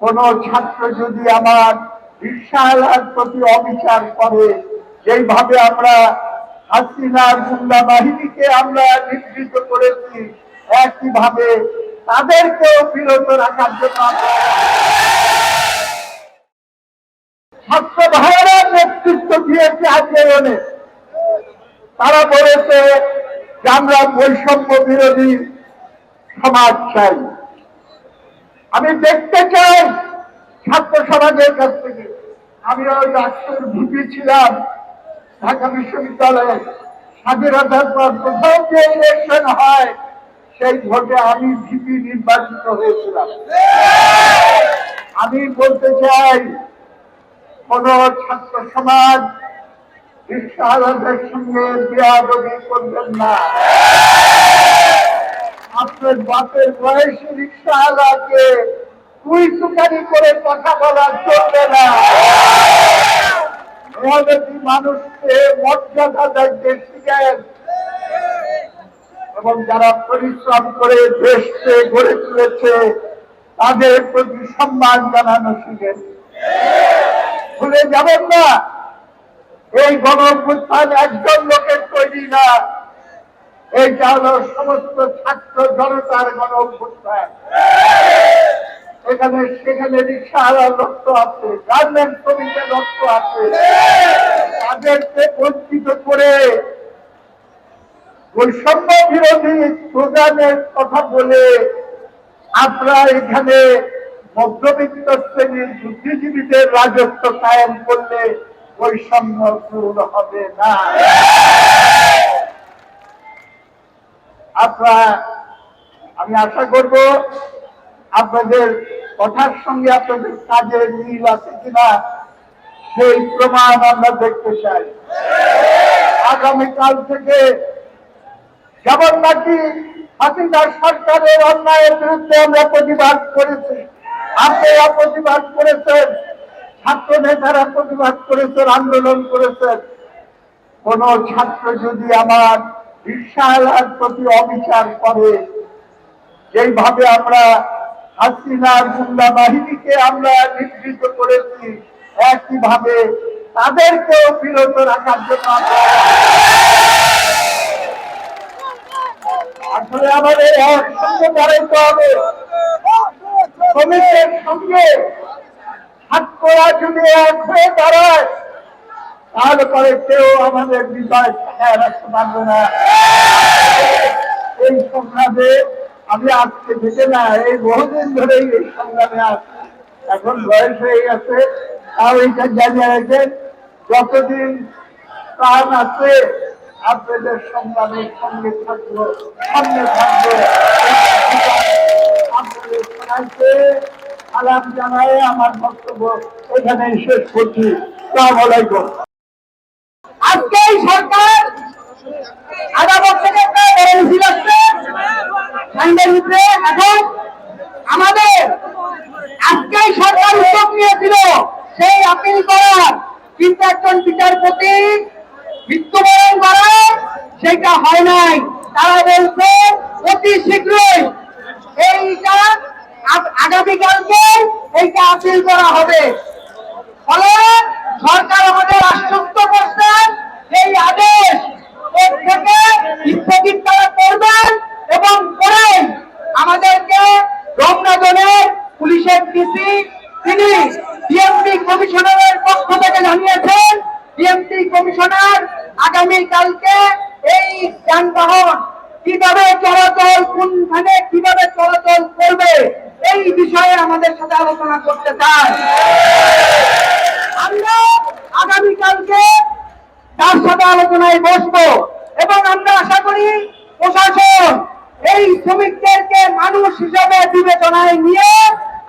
কোন ছাত্র যদি আমার রিক্সাওয়ালার প্রতি অবিচার করে, যেইভাবে আমরা হাসিনার গুন্ডা বাহিনীকে আমরা নিবৃত করেছি, একইভাবে তাদেরকেও বিরত রাখার জন্য ছাত্র ভাইয়েরা নেতৃত্ব দিয়েছে আন্দোলনে। তারা বলেছে যে আমরা বৈষম্য বিরোধী সমাজ চাই। আমি দেখতে চাই ছাত্র সমাজের কাছ থেকে। আমি ওই ডাক্তার ভিপি ছিলাম, ঢাকা বিশ্ববিদ্যালয়ে। স্বাধীনতার পর প্রথম যে ইলেকশন হয়, সেই ভোটে আমি ভিপি নির্বাচিত হয়েছিলাম। আমি বলতে চাই, কোন ছাত্র সমাজ রিক্সাওয়ালাদের সঙ্গে বিয়াদবি করবেন না। আপনার বাপের বয়সী রিক্সাওয়ালাকে তুই তুকারি করে কথা বলা চলবে না। মানুষকে মর্যাদা দেখতে শিখেন এবং যারা পরিশ্রম করে দেশকে গড়ে তুলেছে, তাদের প্রতি সম্মান জানানো শিখেন। ভুলে যাবেন না, এই গণ একজন লোকের তৈরি না। এইটা হলো সমস্ত ছাত্র জনতার গণ অভ্যুত্থান এখানে, সেখানে রিক্সাওয়ালার রক্ত আছে গার্মেন্ট শ্রমিকের রক্ত আছে। তাদেরকে বঞ্চিত করে বৈষম্য বিরোধী স্লোগানের কথা বলে আপনারা এখানে মধ্যবিত্ত শ্রেণির বুদ্ধিজীবীদের রাজত্ব কায়েম করলে বৈষম্য দূর হবে না। আপনারা, আমি আশা করব আপনাদের কথার সঙ্গে আপনাদের কাজের মিল আছে কিনা, সেই প্রমাণ আমরা দেখতে চাই। আগামীকাল থেকে যেমন নাকি হাসিনা সরকারের অন্যায়ের বিরুদ্ধে আমরা প্রতিবাদ করেছি, আপনারা প্রতিবাদ করেছেন, ছাত্র নেতারা প্রতিবাদ করেছেন, আন্দোলন করেছেন। কোন ছাত্র যদি আমার রিক্সাওয়ালার প্রতি অবিচার করে। যেইভাবে আমরা হাসিনার গুন্ডা বাহিনীকে আমরা নিবৃত করেছি, একইভাবে তাদেরকেও বিরত রাখার জন্য আসলে আমাদের একসঙ্গে দাঁড়াইতে হবে। শ্রমিকের সঙ্গে ছাত্ররা যদি এক হয়ে দাঁড়ায়। তাহলে পরে কেউ আমাদের বিজয় ঠেকায় রাখতে পারবে না। এই সংগ্রামে আমি আজকে থেকে না, এই বহুদিন ধরেই এই সংগ্রামে আছি। এখন বয়স হয়ে গেছে, তাও এইটা জানিয়ে রাখেন, যতদিন প্রাণ আছে, আপনাদের সংগ্রামের সঙ্গে থাকব সামনে থাকব। আপনাদের সবাইকে আলাপ জানায় আমার বক্তব্য এখানে শেষ করছি। সালাম আলাইকুম। এই সরকার থেকে মিছিল আসছে এখন আমাদের আজকে সরকার উদ্যোগ নিয়েছিল, সেই আপিল করার। কিন্তু একজন বিচারপতি মৃত্যুবরণ সেটা হয় নাই। তারা বলছে, অতি শীঘ্রই এইটা আগামীকালকে এইটা আপিল করা হবে। ফলে সরকার আমাদের আশ্বস্ত করছেন এই আদেশ থেকে স্থগিত তারা করবেন এবং করে আমাদেরকে রমনা জোনের পুলিশের ডিসি তিনি ডিএমপি কমিশনারের পক্ষ থেকে জানিয়েছেন ডিএমপি কমিশনার আগামী কালকে এই যানবাহন কীভাবে চলাচল, কোনখানে কীভাবে চলাচল করবে, এই বিষয়ে আমাদের সাথে আলোচনা করতে চায় আমরা আগামীকালকে সাথে আলোচনায় বসবো এবং আমরা আশা করি প্রশাসন এই শ্রমিকদেরকে মানুষ হিসাবে বিবেচনায় নিয়ে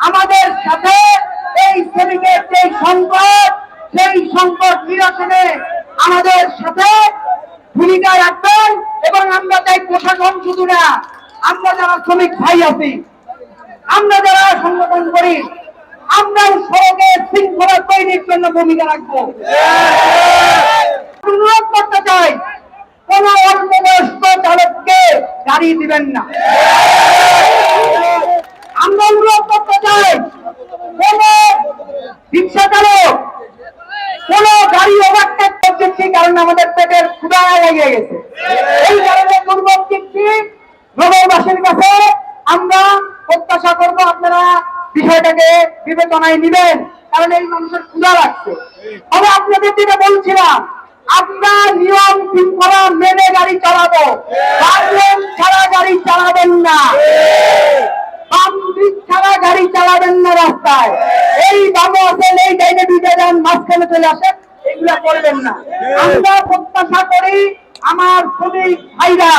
আমাদের সাথে এই শ্রমিকের যে সংকট, সেই সংকট নিরসনে আমাদের সাথে ভূমিকা রাখবেন এবং আমরা তাই প্রশাসন শুধু না, আমরা যারা শ্রমিক ভাই আছি, আমরা যারা সংগঠন করি, আমরাও সড়কে শৃঙ্খলা তৈরির জন্য ভূমিকা রাখব অনুরোধ করতে চাই কোন অল্প বয়স্ক চালককে গাড়ি দিবেন না। আমরা অনুরোধ করতে চাই কোন কোন গাড়ি ওভারটেক করতেছি কারণ আমাদের পেটের ক্ষুদা গেছে। এই কারণে দুর্ভোগ দিচ্ছি নগরবাসীর কাছে আমরা প্রত্যাশা করব আপনারা বিষয়টাকে বিবেচনায় নেবেন, কারণ এই মানুষের ক্ষুদা লাগছে। তবে আপনাদের যেটা বলছিলাম আমরা নিয়ম শৃঙ্খলা মেনে গাড়ি চালাবো। গার্ডলেন ছাড়া গাড়ি চালাবেন না। ছাড়া গাড়ি চালাবেন না রাস্তায়। এই বামে আসেন, এই ডাইনে দুইটা যান, মাঝখানে চলে আসেন, এগুলা করবেন না। আমরা প্রত্যাশা করি আমার শ্রমিক ভাইরা,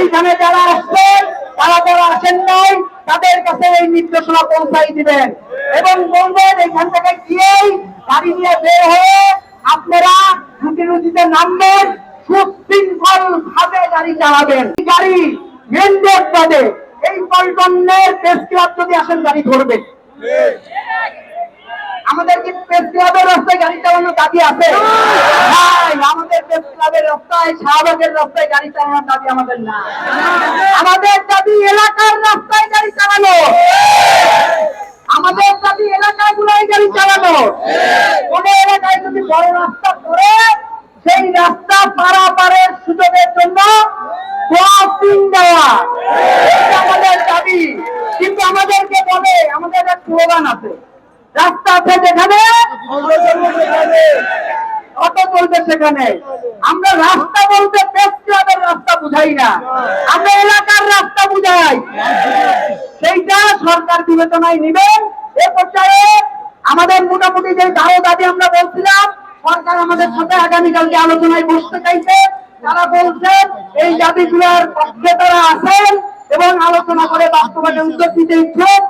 এইখানে যারা আসছেন, তারা যারা আসেন নাই, তাদের কাছে এই নির্দেশনা পৌঁছাই দিবেন। এবং বলবেন এখান থেকে গিয়েই গাড়ি নিয়ে বের হয়ে আপনারা রুটি রুটিতে নামবেন, সুশৃঙ্খল ভাবে গাড়ি চালাবেন। গাড়ি মেন রোড বাদে এই পল্টনের প্রেস ক্লাব যদি আসেন, গাড়ি ধরবে আমাদের কি প্রেস ক্লাবের রাস্তায় গাড়ি চালানোর দাবি আছে? আমাদের প্রেস ক্লাবের রাস্তায়, শাহবাগের রাস্তায় গাড়ি চালানোর দাবি আমাদের না আমাদের দাবি এলাকার রাস্তায় গাড়ি চালানো। আমাদের দাবি এলাকাগুলোয় গাড়ি চালানো। কোন এলাকায় যদি বড় রাস্তা করে, সেই রাস্তা পারাপারের সুযোগের জন্য আমাদেরকে আমাদের রাস্তা আছে যেখানে অটো চলবে সেখানে। আমরা রাস্তা বলতে প্রেস ক্লাবের রাস্তা বুঝাই না। আমরা এলাকার রাস্তা বুঝাই। সেইটা সরকার বিবেচনায় নেবেন। পর্যায়ে আমাদের মোটামুটি যে দাও দাবি আমরা বলছিলাম, সরকার আমাদের সাথে আগামীকালকে আলোচনায় বসতে চাইছে। তারা বলছেন, এই দাবিগুলোর পক্ষে তারা আছেন এবং আলোচনা করে বাস্তবায়ন উদ্যোগ দিতে ইচ্ছুক।